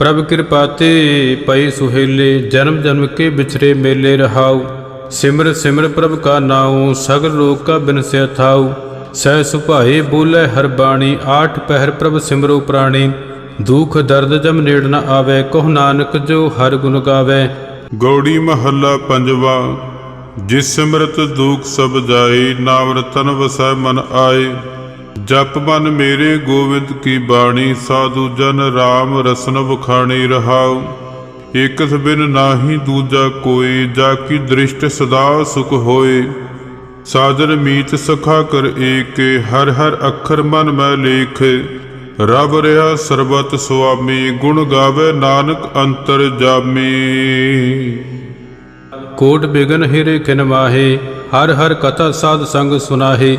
ਪ੍ਰਭ ਕਿਰਪਾ ਤੇ ਪਈ ਸੁਹੇਲੇ, ਜਨਮ ਜਨਮ ਕੇ ਵਿਛਰੇ ਮੇਲੇ ਰਹਾਉ। ਸਿਮਰ ਸਿਮਰ ਪ੍ਰਭ ਕਾ ਨਾਉ, ਸਗਲ ਲੋਕ ਕਾ ਬਿਨਸਿਆ ਥਾਉ। ਸਹਿ ਸੁਭਾਏ ਬੋਲੇ ਹਰ ਬਾਣੀ, ਆਠ ਪਹਿਰ ਪ੍ਰਭ ਸਿਮਰੋ ਪ੍ਰਾਣੀ। ਦੁਖ ਦਰਦ ਜਮ ਨੇੜ ਨ ਆਵੇ, ਕੋਹ ਨਾਨਕ ਜੋ ਹਰ ਗੁਣ ਗਾਵੇ। ਗੌੜੀ ਮਹੱਲਾ ਪੰਜਵਾ, ਜਿਸ ਸਿਮਰਤ ਦੁਖ ਸਭ ਜਾਏ, ਨਾਮ ਰਤਨ ਵਸੈ ਮਨ ਆਏ। ਜਪ ਮਨ ਮੇਰੇ ਗੋਵਿੰਦ ਕੀ ਬਾਣੀ, ਸਾਧੂ ਜਨ RAM ਰਸਨ ਵਖਾਣੀ ਰਹਾਉ। ਇਕਸ ਬਿਨ ਨਾਹੀ ਦੂਜਾ ਕੋਈ, ਜਾ ਕੀ ਦ੍ਰਿਸ਼ਟ ਸਦਾ ਸੁਖ ਹੋਏ। ਸਾਜਨ ਮੀਤ ਸਖਾ ਕਰ ਏਕੇ, ਹਰ ਹਰ ਅੱਖਰ ਮਨ ਮੈਂ ਲੇਖ। ਰਬ ਰਿਆ ਸਰਬਤ ਸੁਆਮੀ, ਗੁਣ ਗਾਵੇ ਨਾਨਕ ਅੰਤਰ ਜਾਮੀ। ਕੋਟ ਬਿਗਨ ਹਿਰੇ ਕਿਨ ਮਾਹੇ, ਹਰ ਹਰ ਕਥਾ ਸਾਧ ਸੰਗ ਸੁਨਾਹੇ।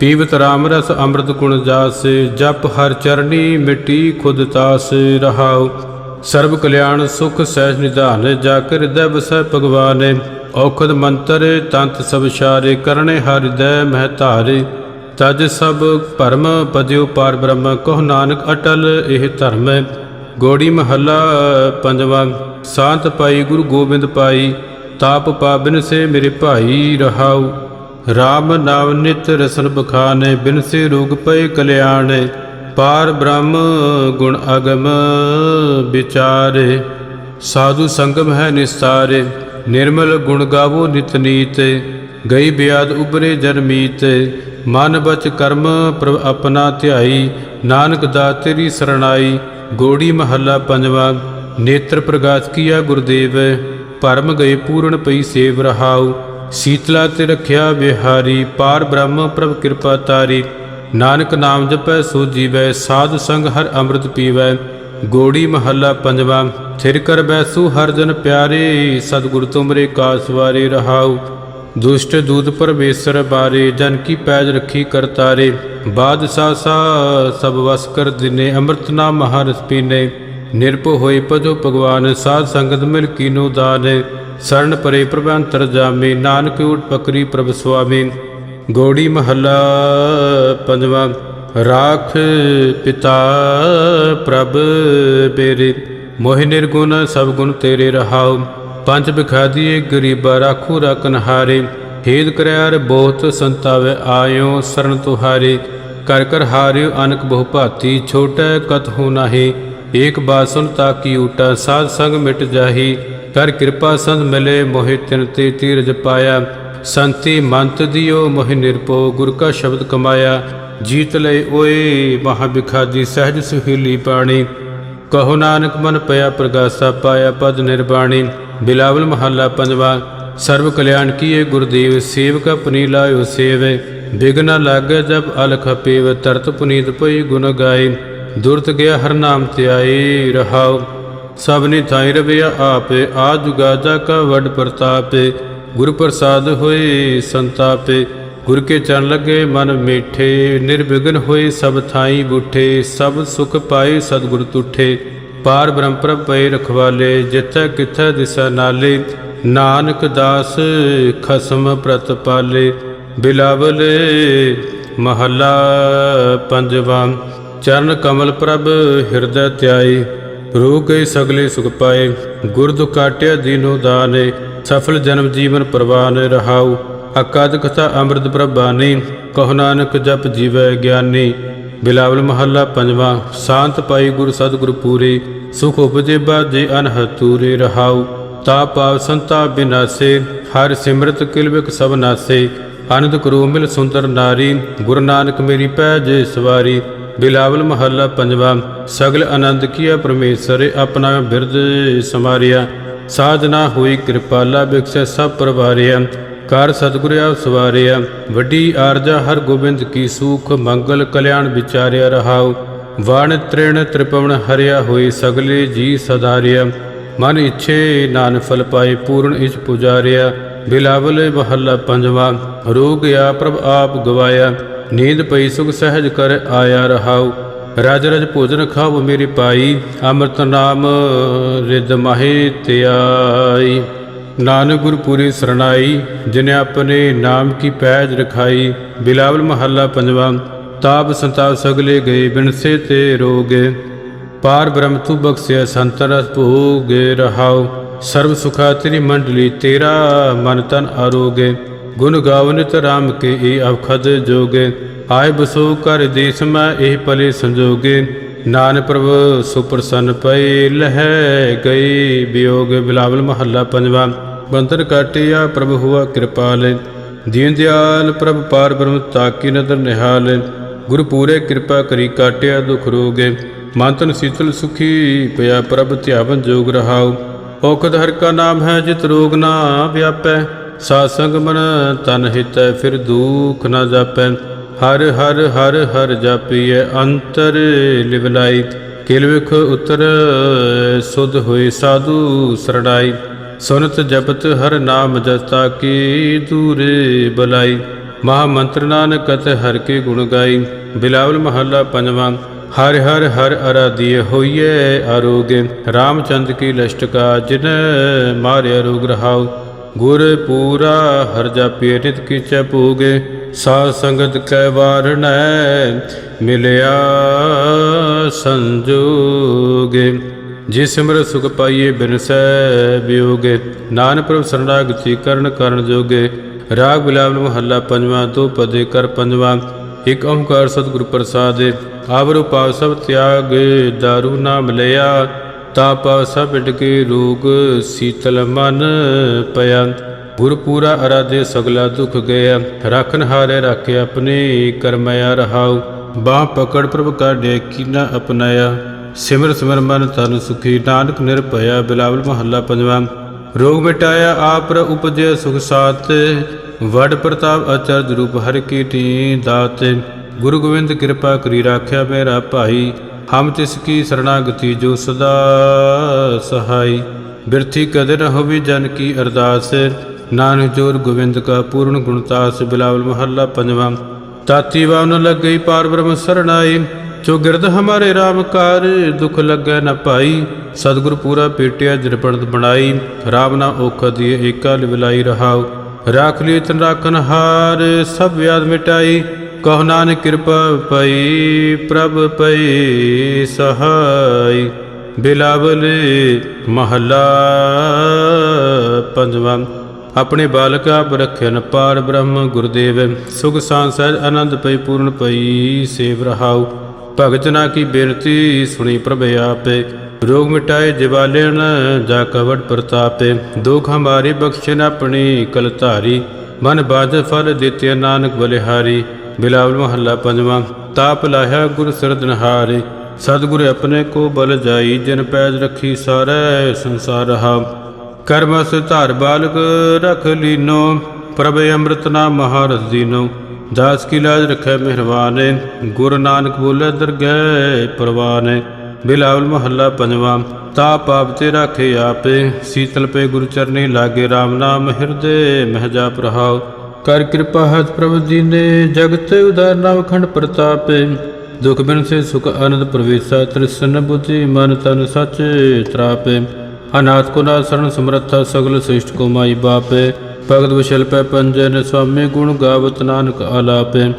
ਪੀਵਤ ਰਾਮ ਰਸ ਅੰਮ੍ਰਿਤ ਗੁਣ ਜਾਸੇ, ਜਪ ਹਰ ਚਰਣੀ ਮਿਟੀ ਖੁਦ ਤਾਸ ਰਹਾਉ। ਸਰਬ ਕਲਿਆਣ ਸੁਖ ਸਹਿਜ ਨਿਧਾਨ, ਜਾ ਕੇ ਹਿਰਦੈ ਵਸੈ ਭਗਵਾਨ। ਔਖਦ ਮੰਤਰ, ਤੰਤ ਸਭ ਸ਼ਾਰੇ, ਕਰਨੇ ਹਰ ਹਿਰਦੈ ਮਹਿ ਧਾਰੇ। ਤਜ ਸਭ ਭਰਮ ਪਦਿਉ ਪਾਰ ਬ੍ਰਹਮ, ਕਹੁ ਨਾਨਕ ਅਟਲ ਇਹ ਧਰਮ। ਹੈ ਗੋੜੀ ਮਹੱਲਾ ਪੰਜਵਾਂ, ਸਾਂਤ ਪਾਈ ਗੁਰੂ ਗੋਬਿੰਦ ਪਾਈ, ਤਾਪ ਪਾਬਿਨ ਸੇ ਮੇਰੇ ਭਾਈ ਰਹਾਉ। ਰਾਮ ਨਾਮ ਨਿਤ ਰਸਨ ਬਖਾਨੇ, ਬਿਨ ਸੇ ਰੋਗ ਪਏ ਕਲਿਆਣੇ, ਪਾਰ ਬ੍ਰਹਮ ਗੁਣ ਅਗਮ ਵਿਚਾਰੇ। ਸਾਧੂ ਸੰਗਮ ਹੈ ਨਿਸਤਾਰੇ, ਨਿਰਮਲ ਗੁਣ ਗਾਵੋ ਨਿਤ ਨੀਤ। ਗਈ ਬਿਆਦ ਉਬਰੇ ਜਨਮੀਤ ਮਨ ਬਚ ਕਰਮ ਪ੍ਰਭ ਆਪਣਾ ਧਿਆਈ। ਨਾਨਕ ਦਾ ਤੇਰੀ ਸਰਣਾਈ, ਗੋੜੀ ਮਹੱਲਾ ਪੰਜਵਾ। ਨੇਤਰ ਪ੍ਰਗਾਸ ਕੀਆ ਗੁਰਦੇਵ, ਭਰਮ ਗਏ ਪੂਰਨ ਪਈ ਸੇਵ ਰਹਾਉ। ਸੀਤਲਾ ਤੇ ਰਖਿਆ ਬਿਹਾਰੀ, ਪਾਰ ਬ੍ਰਹਮ ਪ੍ਰਭ ਕਿਰਪਾ ਤਾਰੀ। ਨਾਨਕ ਨਾਮ ਜਪੈ, ਸੋ ਜੀਵੈ, ਸਾਧ ਸੰਗ ਹਰ ਅੰਮ੍ਰਿਤ ਪੀਵੈ। ਗੋੜੀ ਮਹੱਲਾ ਪੰਜਵਾ, ਥਿਰ ਕਰ ਬੈਸੂ ਹਰ ਜਨ ਪਿਆਰੇ, ਸਤਿਗੁਰ ਤੁਮਰੇ ਕਾਸ ਵਾਰੇ ਰਹਾਉ। ਦੁਸ਼ਟ ਦੂਤ ਪਰਮੇਸ਼ਰ ਬਾਰੇ, ਜਨ ਕੀ ਪੈਜ ਰੱਖੀ ਕਰਤਾਰੇ ਬਾਦਸ਼ਾਹ ਸਾ, ਸਭ ਵਸ ਕਰ ਦਿਨੇ, ਅੰਮ੍ਰਿਤ ਨਾਮ ਮਹਾਰਸ ਪੀਨੇ। ਨਿਰਭਉ ਹੋਏ ਭਜੋ ਭਗਵਾਨ, ਸਾਧ ਸੰਗਤ ਮਿਲ ਕੀਨੋ ਦਾਨ। ਸਰਨ ਪਰੇ ਪ੍ਰਭ ਅੰਤਰ ਜਾਮੇ, ਨਾਨਕ ਊਟ ਪਕਰੀ ਪ੍ਰਭ ਸੁਆਮੀ। ਗੋੜੀ ਮਹੱਲਾ ਪੰਜਵਾਂ, ਰਾਖ ਪਿਤਾ ਪ੍ਰਭ ਬੇਰੇ ਮੋਹਿ ਨਿਰਗੁਣ ਸਭ ਗੁਣ ਤੇਰੇ ਰਹਾਉ। ਪੰਜ ਬਿਖਾਦੀਏ ਗਰੀਬਾ ਰਾਖੂ ਰਕਨ ਹਾਰੇ ਹੇਦ ਕਰਿਆਰ ਬਹੁਤ ਸੰਤਾਵੇ ਆਇਓ ਸਰਨ ਤੁਹਾਰੇ। ਕਰ ਕਰ ਹਾਰਿਓ ਅਨਕ ਬਹੁ ਭਾਤੀ, ਛੋਟੈ ਕਤ ਹੋ ਨਾਹੀ। ਏਕ ਬਾਤ ਤਾਕੀ ਊਟਾ, ਸਾਧ ਸੰਗ ਮਿਟ ਜਾਹੀ। ਕਰ ਕਿਰਪਾ ਸੰਤ ਮਿਲੇ ਮੋਹਿ ਤਿਨ ਤੇ ਤੀਰਜ ਪਾਇਆ। ਸੰਤੀ ਮੰਤ ਦਿਓ ਮੋਹਿ ਨਿਰਪੋ ਗੁਰ ਕਾ ਸ਼ਬਦ ਕਮਾਇਆ। ਜੀਤ ਲਈ ਓਏ ਮਹਾ ਬਿਖਾਦੀ ਸਹਿਜ ਸੁਹੀਲੀ ਪਾਣੀ ਕਹੋ ਨਾਨਕ ਮਨ ਪਿਆ ਪ੍ਰਗਾਸਾ ਪਾਇਆ ਪਦ ਨਿਰਬਾਣੀ। ਬਿਲਾਵਲ ਮਹੱਲਾ ਪੰਜਵਾ ਸਰਬ ਕਲਿਆਣ ਕੀਏ ਗੁਰਦੇਵ, ਸੇਵਕ ਆਪਣੀ ਲਾਇਓ ਸੇਵੇ। ਬਿਗਨਾ ਲਾਗੇ ਜਬ ਅਲਖ ਪੀਵ ਤਰਤ ਪੁਨੀਤ ਪਈ ਗੁਣ ਗਾਏ। ਦੁਰਤ ਗਿਆ ਹਰ ਨਾਮ ਧਿਆਏ ਰਹਾਉ। ਸਭਨੀ ਥਾਈ ਰਵਿਆ ਆਪੇ ਆ ਜੁਗਾਜਾ ਕਾ ਵੱਡ ਪ੍ਰਤਾਪੇ, ਗੁਰ ਪ੍ਰਸਾਦ ਹੋਏ ਸੰਤਾਪੇ। ਗੁਰ ਕੇ ਚਰਨ ਲੱਗੇ ਮਨ ਮੀਠੇ, ਨਿਰਵਿਘਨ ਹੋਏ ਸਭ ਥਾਈ ਬੁੱਠੇ, ਸਭ ਸੁਖ ਪਾਏ ਸਤਿਗੁਰ ਤੁਠੇ। ਪਾਰ ਬ੍ਰਹਮ ਪ੍ਰਭ ਪਏ ਰਖਵਾਲੇ, ਜਿੱਥੈ ਕਿਥੈ ਦਿਸਾ ਨਾਲੇ। ਨਾਨਕ ਦਾਸ ਖਸਮ ਪ੍ਰਤਪਾਲੇ ਬਿਲਾਵਲ ਮਹੱਲਾ ਪੰਜਵਾਂ। ਚਰਨ ਕਮਲ ਪ੍ਰਭ ਹਿਰਦੈ ਧਿਆਈ ਰੂ ਗਏ ਸਗਲੇ ਸੁਖ ਪਾਏ, ਗੁਰ ਦੁ ਦੀਨੋ ਦਾਨੇ, ਸਫਲ ਜਨਮ ਜੀਵਨ ਪ੍ਰਵਾਨ ਰਹਾਉ, ਅਕਾਦ ਕਥਾ ਅੰਮ੍ਰਿਤ ਪ੍ਰਭਾਨੀ, ਕਹੁ ਨਾਨਕ ਜਪ ਜੀਵੈ ਗਿਆਨੀ। ਬਿਲਾਵਲ ਮਹੱਲਾ ਪੰਜਵਾਂ, ਸ਼ਾਂਤ ਪਾਈ ਗੁਰ ਸਤਿਗੁਰ ਪੂਰੇ, ਸੁਖ ਉਪਜੇ ਬਾਜੇ ਅਨਹਦ ਰਹਾਉ। ਤਾ ਪਾਵ ਸੰਤਾ ਬਿਨਾਸੇ, ਹਰ ਸਿਮਰਤ ਕਿਲਵਿਕ ਸਭ ਨਾਸੇ। ਆਨੰਦ ਕਰੋ ਮਿਲ ਸੁੰਦਰ ਨਾਰੀ, ਗੁਰੂ ਨਾਨਕ ਮੇਰੀ ਪੈਜ ਸਵਾਰੀ। ਬਿਲਾਵਲ ਮਹੱਲਾ ਪੰਜਵਾ, ਸਗਲ ਆਨੰਦ ਕੀਆ ਪਰਮੇਸ਼ਰ ਆਪਣਾ ਬਿਰਦ ਸਮਾਰਿਆ। ਸਾਧਨਾ ਹੋਈ ਕਿਰਪਾਲਾ ਬਿਕਸੈ ਸਭ ਪਰਵਾਰਿਆ। ਕਰ ਸਤਿਗੁਰ ਆਪ ਸਵਾਰਿਆ। ਵੱਡੀ ਆਰਜਾ ਹਰ ਗੋਬਿੰਦ ਕੀ ਸੂਖ, ਮੰਗਲ ਕਲਿਆਣ ਵਿਚਾਰਿਆ ਰਹਾਉ। ਵਾਣ ਤ੍ਰਿਣ ਤ੍ਰਿਪਵਨ ਹਰਿਆ ਹੋਈ ਸਗਲੇ ਜੀ ਸਦਾਰਿਆ। ਮਨ ਇੱਛੇ ਨਾਨ ਫਲ ਪਾਏ ਪੂਰਨ ਇਚ ਪੁਜਾਰਿਆ। ਬਿਲਾਵਲ ਮਹੱਲਾ ਪੰਜਵਾ, ਰੋਗ ਆ ਪ੍ਰਭ ਆਪ ਗਵਾਇਆ। ਨੀਂਦ ਪਈ, ਸੁਖ ਸਹਿਜ ਕਰ ਆਇਆ ਰਹਾਉ। ਰਾਜ ਰਜ ਭੋਜਨ ਖਾਵ ਮੇਰੀ ਪਾਈ, ਅੰਮ੍ਰਿਤ ਨਾਮ ਰਿਦ ਮਾਹੇ ਧਿਆਈ ਨਾਨਕ ਗੁਰ ਪੂਰੀ ਸਰਣਾਈ, ਜਿਨੇ ਆਪਣੇ ਨਾਮ ਕੀ ਪੈਜ ਰਖਾਈ। ਬਿਲਾਵਲ ਮਹੱਲਾ ਪੰਜਵਾਂ, ਤਾਪ ਸੰਤਾਪ ਸਗਲੇ ਗਏ, ਬਿਨਸੇ ਤੇ ਰੋਗੇ। ਪਾਰ ਬ੍ਰਹਮ ਤੂ ਬਖਸਿਆ ਸੰਤਨ ਭੋਗੇ ਰਹਾਉ। ਸਰਬ ਸੁਖਾ ਤੇਰੀ ਮੰਡਲੀ, ਤੇਰਾ ਮਨ ਤਨ ਆਰੋਗੇ। ਗੁਣ ਗਾਵਨਿਤ ਰਾਮ ਕੇ ਏ ਅਵਖਦ ਜੋਗੇ, ਆਏ ਬਸੋ ਕਰ ਦੇਸ ਮੈਂ ਇਹ ਭਲੇ ਸੰਜੋਗੇ। ਨਾਨਕ ਪ੍ਰਭ ਸੁਪਰਸੰਨ ਪਏ ਲਹਿ ਗਈ ਵਿਯੋਗ ਬਿਲਾਵਲ ਮਹੱਲਾ ਪੰਜਵਾ। ਬੰਤਰ ਕਾਟਿਆ ਪ੍ਰਭ ਹੁਆ ਕਿਰਪਾਲ। ਦੀਨ ਦਿਆਲ ਪ੍ਰਭ ਪਾਰ ਬ੍ਰਹਮ ਤਾਕੀ ਨਦਰ ਨਿਹਾਲ। ਗੁਰ ਪੂਰੇ ਕਿਰਪਾ ਕਰੀ ਕਾਟਿਆ ਦੁਖ ਰੋਗੇ। ਮੰਤਨ ਸੀਤਲ ਸੁਖੀ ਪਿਆ ਪ੍ਰਭ ਧਿਆਵਨ ਜੋਗ ਰਹਾਉ। ਔਖਦ ਹਰ ਕਾ ਨਾਮ ਹੈ ਜਿਤ ਰੋਗ ਨਾ ਵਿਆਪੈ। ਸਾਧ ਸੰਗ ਮਨ ਤਨ ਹਿਤੈ, ਫਿਰ ਦੁਖ ਨਾ ਜਾਪੈ। ਹਰ ਹਰ ਹਰ ਹਰ ਜਾਪੀਐ, ਅੰਤਰ ਲਿਵਲਾਈ ਕਿਲਵਿਖ ਉਤਰ ਸੁਧ ਹੋਏ ਸਾਧੂ ਸਰਣਾਈ ਸੁਨਤ ਜਪਤ ਹਰ ਨਾਮ ਜਸਤਾ ਕੀ ਦੂਰੇ ਬਲਾਈ। ਮਹਾ ਮੰਤਰ ਨਾਨਕ ਕਤ ਹਰ ਕੇ ਗੁਣ ਗਾਈ। ਬਿਲਾਵਲ ਮਹੱਲਾ ਪੰਜਵਾਂ, ਹਰ ਹਰ ਹਰ ਅਰਾਧੀਏ ਹੋਈਏ ਆਰੋਗੇ ਰਾਮਚੰਦ ਕੀ ਲਸ਼ਟਕਾ ਜਿਨ ਮਾਰਿਆ ਰੋਗ ਰਹਾਉ। ਗੁਰ ਪੂਰਾ ਹਰ ਜਾਪੇ ਨਿਤ ਕੀਚੈ ਭੂਗੇ ਸਾਧ ਸੰਗਤ ਕੈ ਵਾਰਣੈ, ਮਿਲਿਆ ਸੰਜੋਗੇ। ਜਿਸ ਸਿਮਰ ਸੁਖ ਪਾਈਏ ਬਿਨਸੈ ਬਿਯੋਗੇ ਨਾਨਕ ਪ੍ਰਭ ਸਰਣਾਗਤੀ ਕਰਨ ਕਰਨ ਜੋਗੇ। ਰਾਗ ਬਿਲਾਵਲ ਮਹੱਲਾ ਪੰਜਵਾਂ ਦੋ ਪਦੇ ਕਰ ਪੰਜਵਾਂ। ਇਕ ਓੰਕਾਰ ਸਤਿਗੁਰ ਪ੍ਰਸਾਦਿ, ਆਵਰੂ ਪਾਵ ਸਭ ਤਿਆਗ, ਦਾਰੂ ਨਾਮ ਲਿਆ। ਤਾ ਪਾਵ ਸਭ ਰੋਗ ਸੀਤਲ ਮਨ ਪਿਆ ਗੁਰਪੂਰਾ ਅਰਾਧੇ ਸਗਲਾ ਦੁਖ ਗਿਆ ਰੱਖਨ ਹਾਰੇ ਰੱਖੇ ਆਪਣੇ ਕਰਮਿਆ ਰਹਾਉ। ਬਾਹ ਪਕੜ ਪ੍ਰਭ ਕਾਢੇ ਕੀਨਾ ਅਪਨਾਇਆ। ਸਿਮਰ ਸਿਮਰ ਮਨ ਤਨ ਸੁਖੀ। ਨਾਨਕ ਨਿਰਭਇਆ ਬਿਲਾਵਲ ਮਹੱਲਾ ਪੰਜਵਾਂ। ਰੋਗ ਮਿਟਾਇਆ ਆਪ ਰ ਉਪਜੇ ਸੁਖ ਸਾਤ ਵਡ ਪ੍ਰਤਾਪ ਅਚਰਜ ਰੂਪ ਹਰਿ ਕੀ ਟੀ ਦਾਤ। ਗੁਰੂ ਗੋਬਿੰਦ ਕਿਰਪਾ ਕਰੀ ਰਾਖਿਆ ਮੇਰਾ ਭਾਈ। ਹਮ ਤਿਸ ਕੀ ਸਰਣਾਗਤੀ ਜੋ ਸਦਾ ਸਹਾਈ। ਬਿਰਥੀ ਕਦੇ ਨ ਹੋਵੀ ਜਨ ਕੀ ਅਰਦਾਸ। ਨਾਨਕ ਜੋਰ ਗੋਬਿੰਦ ਕਾ ਪੂਰਨ ਗੁਣਤਾਸ ਬਿਲਾਵਲ ਮਹੱਲਾ ਪੰਜਵਾਂ। ਤਾਤੀ ਵਾਨ ਲੱਗਈ ਪਾਰ ਬ੍ਰਹਮ ਸਰਣਾਈ। ਜੋ ਗਿਰਦ ਹਮਾਰੇ RAM ਕਾਰ ਦੁਖ ਲੱਗੈ ਨ ਭਾਈ ਸਤਿਗੁਰ ਪੂਰਾ ਪੇਟਿਆ ਜਰਪਣਤ ਬਣਾਈ। RAM ਨਾ ਔਖ ਦੀਏ ਏਕਾ ਲਿਵਲਾਈ ਰਹਾਉ। ਰਾਖ ਲਈ ਤਨ ਰਾਖਨ ਹਾਰ ਸਭ ਵਿਆਦ ਮਿਟਾਈ। ਕਹੁ ਨਾਨਕ ਕਿਰਪਾ ਪਈ, ਪ੍ਰਭ ਪਈ, ਸਹਾਈ। ਬਿਲਾਵਲ ਮਹੱਲਾ ਪੰਜਵਾਂ। ਆਪਣੇ ਬਾਲਕ ਆਪ ਪਾਰ ਬ੍ਰਹਮ ਗੁਰਦੇਵ। ਸੁਖ ਸਾਂ ਆਨੰਦ ਪਈ, ਪੂਰਨ ਪਈ, ਸੇਵ ਰਹਾਉ। ਭਗਤ ਜਨਾ ਕੀ ਬੇਨਤੀ ਸੁਣੀ ਪ੍ਰਭ ਆਪੇ। ਰੋਗ ਮਿਟਾਏ ਜਿਵਾਲੇਣ ਜਾ ਕਵਟ ਪ੍ਰਤਾਪੇ। ਦੁਖ ਹਮਾਰੀ ਬਖਸ਼ਣ ਆਪਣੀ ਕਲ ਧਾਰੀ ਮਨ ਬਾਜ ਫਲ ਦਿੱਤੇ ਨਾਨਕ ਬਲਿਹਾਰੀ। ਬਿਲਾਵਲ ਮਹੱਲਾ ਪੰਜਵਾਂ, ਤਾਪ ਲਾਹਿਆ ਗੁਰ ਸਰਦਨਹਾਰੇ ਸਤਿਗੁਰ ਆਪਣੇ ਕੋ ਬਲ ਜਾਈ, ਜਿਨ ਪੈਜ ਰੱਖੀ ਸਾਰੇ ਸੰਸਾਰ ਰਹਾ। ਕਰਮਸ ਧਾਰ ਬਾਲਕ ਰਖ ਲੀਨੋ, ਪ੍ਰਭ ਅੰਮ੍ਰਿਤ ਨਾਮ ਮਹਾਰਸ ਦੀਨੋ। ਦਾਸ ਕੀ ਲਾਜ ਰਖੈ ਮਿਹਰਵਾਨੇ ਗੁਰ ਨਾਨਕ ਬੋਲੇ ਦਰਗਹਿ ਪਰਵਾਨੇ। ਬਿਲਾਵਲ ਮਹੱਲਾ ਪੰਜਵਾਂ ਤਾ ਪਾਪ ਤੇ ਰਾਖੇ ਆਪੇ, ਸੀਤਲ ਪੇ ਗੁਰੂ ਚਰਨੀ ਲਾਗੇ RAM ਨਾਮ ਹਿਰਦੇ ਮਹਿ ਜਾਪ ਰਹਾਉ। ਕਰ ਕਿਰਪਾ ਹੱਥ ਪ੍ਰਭ ਦੀਨੇ ਜਗਤ ਉਦਾਰ ਨਵਖੰਡ ਪ੍ਰਤਾਪੇ। ਦੁਖ ਬਿਨ ਸੇ ਸੁਖ ਆਨੰਦ ਪ੍ਰਵੇਸ਼ਾ, ਤ੍ਰਿਸ਼ਨ ਬੁੱਧੀ ਮਨ ਤਨ ਸਚ ਤਰਾਪੇ। ਅਨਾਥ ਕੋ ਨਾ ਸਰਣ ਸਮਰੱਥਾ, ਸਗਲ ਸ੍ਰਿਸ਼ਟ ਕੋ ਮਾਈ ਬਾਪੇ। ਭਗਤ ਵਿਸ਼ਲ ਪੈ ਪੰਜਨ ਸੁਆਮੀ ਗੁਣ ਗਾਵਤ ਨਾਨਕ ਆਲਾਪੇ।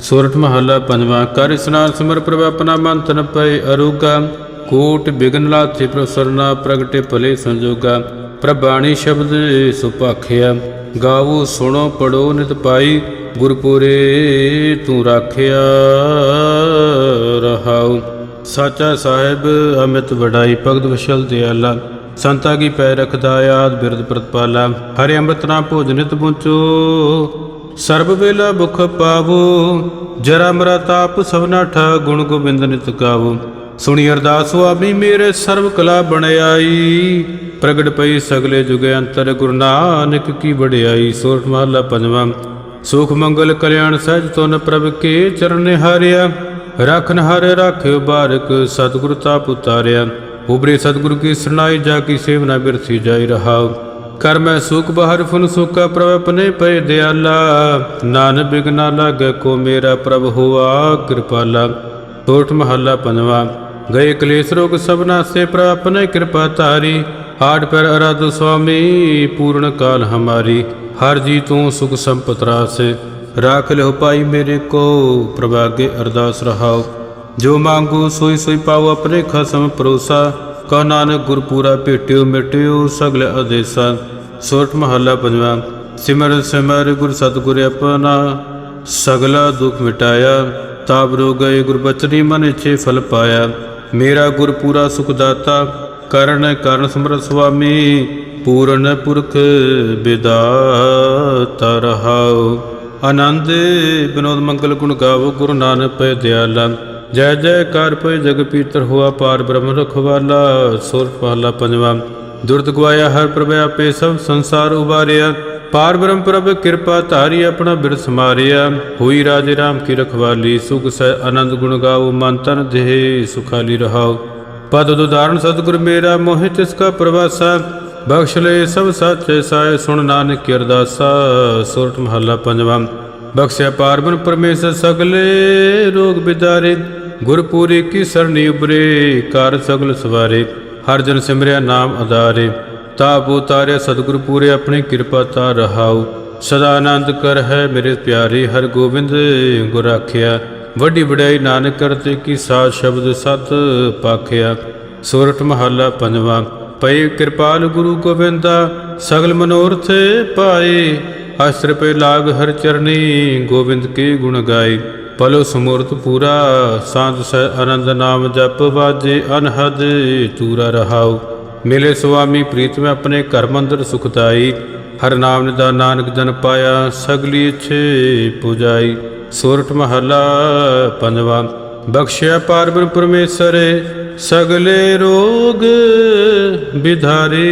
ਸੋਰਠ ਮਹੱਲਾ ਪੰਜਵਾਂ, ਕਰ ਇਸਨਾਨ ਸਿਮਰ ਪ੍ਰਭ ਆਪਣਾ ਮਨ ਤਨ ਪਏ ਅਰੂਗਾ। ਕੋਟ ਬਿਗਨ ਲਾਥੇ ਪ੍ਰਸਰਨਾ, ਪ੍ਰਗਟੇ ਭਲੇ ਸੰਜੋਗਾ। ਪ੍ਰਭਾਣੀ ਸ਼ਬਦ ਸੁਪਾਖਿਆ ਗਾਵੋ ਸੁਣੋ ਪੜੋ ਨਿਤ ਪਾਈ, ਗੁਰਪੁਰੇ ਤੂੰ ਰਾਖਿਆ ਰਹਾਉ। ਸਾਚਾ ਸਾਹਿਬ ਅਮਿਤ ਵਡਾਈ, ਭਗਤ ਵਿਸ਼ਲ ਦਿਆਲਾ। ਸੰਤਾ ਕੀ ਪੈ ਰਖਦਾ ਆਦ ਬਿਰਦ ਪ੍ਰਤਪਾਲਾ। ਹਰਿ ਅੰਮ੍ਰਿਤ ਨਾਮ ਭੋਜਨਿਤ ਪੁੰਚੋ ਸਰਬ ਵੇਲਾ ਭੁਖ ਪਾਵੋ। ਜਰਾ ਮਰਾ ਤਾਪ ਸਭਨਾ ਠਾ ਗੁਣ ਗੋਬਿੰਦ ਨਿਤ ਗਾਵੋ। ਸੁਣੀ ਅਰਦਾਸ ਸੁਆਮੀ, ਮੇਰੇ ਸਰਬ ਕਲਾ ਬਣਾਈ ਪ੍ਰਗਟ ਪਈ ਸਗਲੇ ਜੁਗੇ ਅੰਤਰ ਗੁਰੂ ਨਾਨਕ ਕੀ ਵਡਿਆਈ ਸੋਰਠ ਮਹਲਾ ਪੰਜਵਾਂ। ਸੁਖ ਮੰਗਲ ਕਲਿਆਣ ਸਹਿਜ ਤੁਨ ਪ੍ਰਭ ਕੇ ਚਰਨ ਹਾਰਿਆ ਰਖਨ ਹਰਿ ਰਾਖਿਓ ਬਾਰਕ, ਸਤਿਗੁਰ ਤਾਪ ਉਤਾਰਿਆ ਉਬਰੇ ਸਤਿਗੁਰੂ ਕੀ ਸਰਣਾਈ ਜਾ ਕੀ ਸੇਵਨਾ ਬਿਰਥੀ ਜਾਈ ਰਹਾਉ। ਕਰ ਸੁਖ ਬਹਰ ਫੁਨ ਸੁਖਾ ਪ੍ਰਭ ਆਪਣੇ ਪਏ ਦਿਆਲਾ। ਨਾਨ ਬਿਗਨਾ ਲਾਗੈ ਕੋ ਮੇਰਾ ਪ੍ਰਭ ਹੋਆ ਕਿਰਪਾਲਾ। ਟੋਟ ਮਹੱਲਾ ਪੰਜਵਾ। ਗਏ ਕਲੇਸ਼ ਰੋਗ ਸਭਨਾ ਸੇ ਪ੍ਰਭ ਆਪਣੇ ਕਿਰਪਾ ਤਾਰੀ ਹਾਟ ਪਰ ਅਰਾਧ ਸੁਆਮੀ, ਪੂਰਨ ਕਾਲ ਹਮਾਰੀ। ਹਰ ਜੀ ਤੂੰ ਸੁਖ ਸੰਪਤ ਰਾਸੇ ਰਾਖ ਲਿਓ ਪਾਈ ਮੇਰੇ ਕੋ, ਪ੍ਰਭਾਗੇ ਅਰਦਾਸ ਰਹਾਓ। ਜੋ ਮੰਗੋ ਸੋਈ ਸੋਈ ਪਾਓ ਆਪਣੇ ਖਸਮ ਪਰੋਸਾ ਕਹ ਨਾਨਕ ਗੁਰਪੂਰਾ ਭੇਟਿਓ ਮਿਟਿਓ ਸਗਲ ਆਦੇਸਾ। ਸੋਰਠ ਮਹੱਲਾ ਪੰਜਵਾ। ਸਿਮਰ ਸਿਮਰ ਗੁਰ ਸਤਿਗੁਰ ਆਪਣਾ। ਸਗਲਾ ਦੁਖ ਮਿਟਾਇਆ। ਤਾਪ ਰੋ ਗਏ ਗੁਰਬਚਨੀ ਮਨ ਇਛੇ ਫਲ ਪਾਇਆ। ਮੇਰਾ ਗੁਰ ਪੂਰਾ ਸੁਖ ਦਾਤਾ। ਕਰਨ ਕਰਨ ਸਮਰਤ ਸੁਆਮੀ, ਪੂਰਨ ਪੁਰਖ ਵਿਦਾਤਾ ਰਹਾਉ। ਆਨੰਦ ਬਿਨੋਦ ਮੰਗਲ ਗੁਣ ਗਾਵੋ, ਗੁਰੂ ਨਾਨਕ ਪੈ ਦਿਆਲਾ। ਜੈ ਕਰ ਪੈ ਜਗ ਪੀਤਰ ਹੋਆ, ਪਾਰ ਬ੍ਰਹਮ ਰਖਵਾਲਾ ਸੁਰ ਪਾਲਾ ਪੰਜਵਾ। ਦੁਰਤ ਗਵਾਇਆ ਹਰ ਪ੍ਰਭ ਆਪੇ ਸਭ ਸੰਸਾਰ ਉਬਾਰਿਆ। ਪਾਰ ਬ੍ਰਹਮ ਪ੍ਰਭ ਕਿਰਪਾ ਧਾਰੀ ਆਪਣਾ ਬਿਰ ਸਮਾਰਿਆ ਹੋਈ ਰਾਜੇ ਰਾਮ ਕੀ ਰਖਵਾਲੀ, ਸੁਖ ਸਹਿ ਆਨੰਦ ਗੁਣ ਗਾਓ, ਮਨ ਤਨ ਦੇਹ ਸੁਖਾਲੀ ਰਹਾਓ ਪਦ ਉਦਾਹਰਣ, ਸਤਿਗੁਰ ਮੇਰਾ ਮੋਹਿ ਤਿਸ ਕਾ ਪ੍ਰਵਾਸਾ, ਬਖਸ਼ ਲੈ ਸਭ ਸਾਚੇ ਸਾਏ, ਸੁਣ ਨਾਨਕ ਕੀ ਅਰਦਾਸਾ ਸੁਰਟ ਮਹੱਲਾ ਪੰਜਵਾਂ। ਬਖਸ਼ਿਆ ਪਾਰਬਨ ਪਰਮੇਸ਼ਰ ਸਗਲੇ ਰੋਗ ਬਿਦਾਰੇ, ਗੁਰਪੂਰੀ ਕੀ ਸਰਨੀ ਉਬਰੇ ਕਾਰ ਸਗਲ ਸਵਾਰੇ। ਹਰ ਜਨ ਸਿਮਰਿਆ ਨਾਮ ਅਦਾਰੇ ਤਾਪ ਉਤਾਰਿਆ ਸਤਿਗੁਰ ਪੂਰੇ, ਆਪਣੀ ਕਿਰਪਾ ਤਾ ਰਹਾਉ। ਸਦਾ ਆਨੰਦ ਕਰ ਹੈ ਮੇਰੇ ਪਿਆਰੇ, ਹਰ ਗੋਬਿੰਦ ਗੁਰ ਰਾਖਿਆ ਵੱਡੀ ਵਡਿਆਈ ਨਾਨਕ ਕਰਤੇ ਕੀ ਸਾਧ ਸ਼ਬਦ ਸਤ ਪਾਖਿਆ ਸੋਰਠ ਮਹੱਲਾ ਪੰਜਵਾਂ ਪਏ ਕਿਰਪਾਲ ਗੁਰੂ ਗੋਬਿੰਦਾ, ਸਗਲ ਮਨੋਰਥ ਪਾਏ ਅਸਰ ਪੇ ਲਾਗ ਹਰ ਚਰਨੀ, ਗੋਬਿੰਦ ਕੇ ਗੁਣ ਗਾਏ। ਪਲੋ ਸਮੂਰਤ ਪੂਰਾ, ਸਾਧ ਸਹਿ ਆਨੰਦ ਨਾਮ ਜਪ ਵਾਜੇ ਅਨਹਦ, ਤੂਰਾ ਰਹਾਉ। ਮਿਲੇ ਸੁਆਮੀ ਪ੍ਰੀਤ ਮੈਂ ਆਪਣੇ ਘਰ ਮੰਦਰ ਸੁਖਦਾਈ ਹਰ ਨਾਮ ਨਿਦਾ ਨਾਨਕ ਜਨ ਪਾਇਆ, ਸਗਲੀ ਇਛੇ ਪੁਜਾਈ। ਸੋਰਠ ਮਹੱਲਾ ਪੰਜਵਾ, ਬਖਸ਼ਿਆ ਪਾਰਬ੍ਰਹਮ ਪਰਮੇਸ਼ਰ, ਸਗਲੇ ਰੋਗ ਵਿਧਾਰੇ।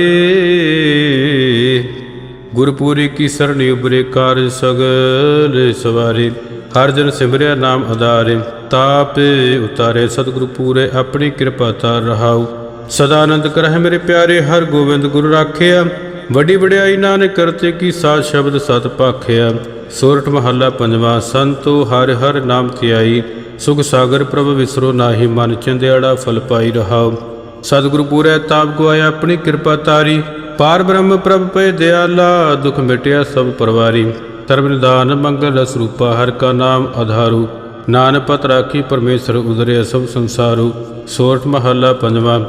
ਗੁਰਪੂਰੀ ਕੀ ਸਰਣੀ ਉਬਰੇ ਕਾਰਜ ਸਗਲ ਸਵਾਰੇ, ਹਰ ਜਨ ਸਿਮਰਿਆ ਨਾਮ ਆਧਾਰੇ ਤਾਪ ਉਤਾਰੇ, ਸਤਿਗੁਰੂ ਪੂਰੇ ਆਪਣੀ ਕਿਰਪਾ ਤਾਰ ਰਹਾਉ। ਸਦਾ ਆਨੰਦ ਕਰਹਿ ਮੇਰੇ ਪਿਆਰੇ, ਹਰ ਗੋਬਿੰਦ ਗੁਰੂ ਰਾਖਿਆ। ਵੱਡੀ ਵਡਿਆਈ ਨਾਨਕ ਕਰਤੇ ਕੀ ਸਾਧ ਸ਼ਬਦ ਸਤ ਪਾਖਿਆ। ਸੋਰਠ ਮਹੱਲਾ ਪੰਜਵਾਂ, ਸੰਤੋ ਹਰ ਹਰ ਨਾਮ ਧਿਆਈ, ਸੁਖ ਸਾਗਰ ਪ੍ਰਭ ਵਿਸਰੋ ਨਾਹੀ, ਮਨ ਚੰਦਿਆੜਾ ਫਲ ਪਾਈ ਰਹਾਉ। ਸਤਿਗੁਰੂ ਪੂਰੇ, ਤਾਪ ਗਵਾਇਆ ਆਪਣੀ ਕਿਰਪਾ ਤਾਰੀ। ਪਾਰ ਬ੍ਰਹਮ ਪ੍ਰਭ ਪੈ ਦਿਆਲਾ, ਦੁਖ ਮਿਟਿਆ ਸਭ ਪਰਵਾਰੀ। ਧਰਮ ਨਿਦਾਨ ਮੰਗਲ ਰਸ ਹਰ ਕਾ ਨਾਮ ਆਧਾਰੂ। ਨਾਨਕ ਪਤ ਰਾਖੀ, ਪਰਮੇਸ਼ਰ ਉਦਰੇ ਸਭ ਸੰਸਾਰੂ। ਸੋਰਠ ਮਹੱਲਾ ਪੰਜਵਾਂ,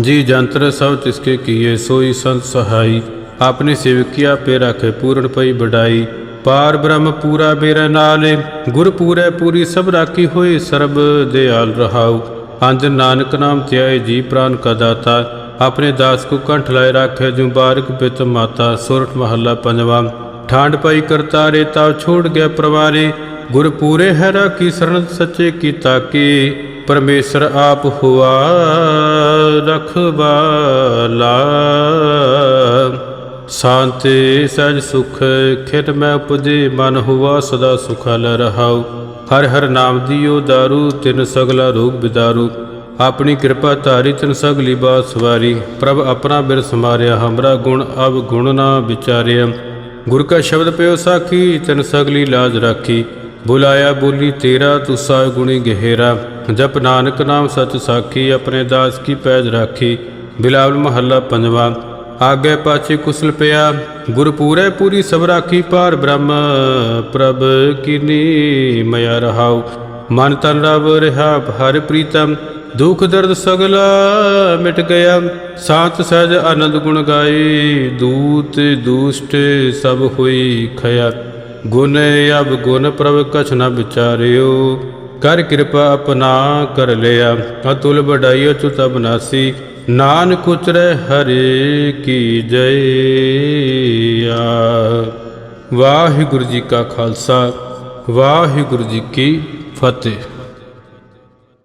ਜੀ ਜੰਤਰ ਸਭ ਤਿਸਕੇ ਕੀਏ, ਸੋਈ ਸੰਤ ਸਹਾਈ। ਆਪਣੀ ਸੇਵਕੀਆ ਪੇ ਰਾਖੇ, ਪੂਰਨ ਪਈ ਬਡਾਈ ਪਾਰ ਬ੍ਰਹਮ ਪੂਰਾ ਮੇਰਾ ਨਾਲੇ ਗੁਰ ਪੂਰੈ ਪੂਰੀ ਸਭ ਰਾਖੀ ਹੋਏ ਸਰਬ ਦਿਆਲ ਰਹਾਉ। ਅੰਜ ਨਾਨਕ ਨਾਮ ਧਿਆਏ ਜੀ ਪ੍ਰਾਨ ਕਾ ਦਾਤਾ, ਆਪਣੇ ਦਾਸ ਕੋ ਕੰਠ ਲਾਏ ਰਾਖੇ ਜੂ ਬਾਰਕ ਪਿਤ ਮਾਤਾ, ਸੁਰਠ ਮਹੱਲਾ ਪੰਜਵਾਂ। ਠਾਂਡ ਪਾਈ ਕਰਤਾਰੇ ਤਾ ਛੋੜ ਗਿਆ ਪ੍ਰਵਾਰੇ, ਗੁਰ ਪੂਰੇ ਹੈ ਰਾਖੀ ਸਰਣ ਸੱਚੇ ਕੀ ਤਾਕੀ ਪਰਮੇਸ਼ਰ ਆਪ ਹੁਆ ਰਖਵਾਲਾ। ਸ਼ਾਂਤੀ, ਸਹਿਜ ਸੁਖ, ਖਿਤ ਮੈਂ ਉਪਜੇ, ਮਨ ਹੁਆ, ਸਦਾ ਸੁਖਾਲ ਰਹਾਉ। ਹਰ ਹਰ ਨਾਮ ਦਿਓ ਦਾਰੂ, ਤਿਨ ਸਗਲਾ ਰੋਗ ਬਿਦਾਰੂ। ਆਪਣੀ ਕਿਰਪਾ ਧਾਰੀ, ਤਿਨ ਸਗਲੀ ਬਾਤ ਸਵਾਰੀ। ਪ੍ਰਭ ਆਪਣਾ ਬਿਰ ਸਮਾਰਿਆ, ਹਮਰਾ ਗੁਣ ਅਬ ਗੁਣ ਨਾ ਵਿਚਾਰਿਆ। ਗੁਰ ਕਾ ਸ਼ਬਦ ਪਿਓ ਸਾਖੀ, ਤਿਨ ਸਗਲੀ ਲਾਜ ਰਾਖੀ। ਬੁਲਾਇਆ ਬੋਲੀ ਤੇਰਾ ਤੁਸਾ ਗੁਣੀ ਗਹਿਰਾ। ਜਪ ਨਾਨਕ ਨਾਮ ਸਚ ਸਾਖੀ, ਆਪਣੇ ਦਾਸ ਕੀ ਪੈਜ ਰਾਖੀ। ਬਿਲਾਵਲ ਮਹੱਲਾ ਪੰਜਵਾਂ। ਆਗੇ ਪਾਛੇ ਕੁਸਲ ਪਿਆ। ਗੁਰ ਪੂਰੇ ਪੂਰੀ ਸਭ ਰਾਖੀ ਪਾਰ ਬ੍ਰਹਮ, ਪ੍ਰਭ ਕਿਨੀ ਮਯ ਰਹਾਉ। ਮਨ ਤਨ ਰਵ ਰਹਾ ਹਰਿ ਪ੍ਰੀਤਮ, ਦੁਖ ਦਰਦ ਸਗਲਾ ਮਿਟ ਗਿਆ। ਸਾਤ ਸਹਿਜ ਆਨੰਦ ਗੁਣ ਗਾਏ, ਦੂਤ ਦੂਸ਼ਟ ਸਭ ਹੋਈ ਖਿਆ ਗੁਣ ਅਬ ਗੁਣ ਪ੍ਰਭ ਕਛ ਨ ਵਿਚਾਰਿਓ, ਕਰ ਕਿਰਪਾ ਆਪਣਾ ਕਰ ਲਿਆ। ਅਤੁਲ ਬੜਾਈ ਅਚੁਤ ਅਬਨਾਸੀ। ਨਾਨਕ ਉਚਰੈ ਹਰੇ ਕੀ ਜੈ। ਵਾਹਿਗੁਰੂ ਜੀ ਕਾ ਖਾਲਸਾ ਵਾਹਿਗੁਰੂ ਜੀ ਕੀ ਫਤਿਹ।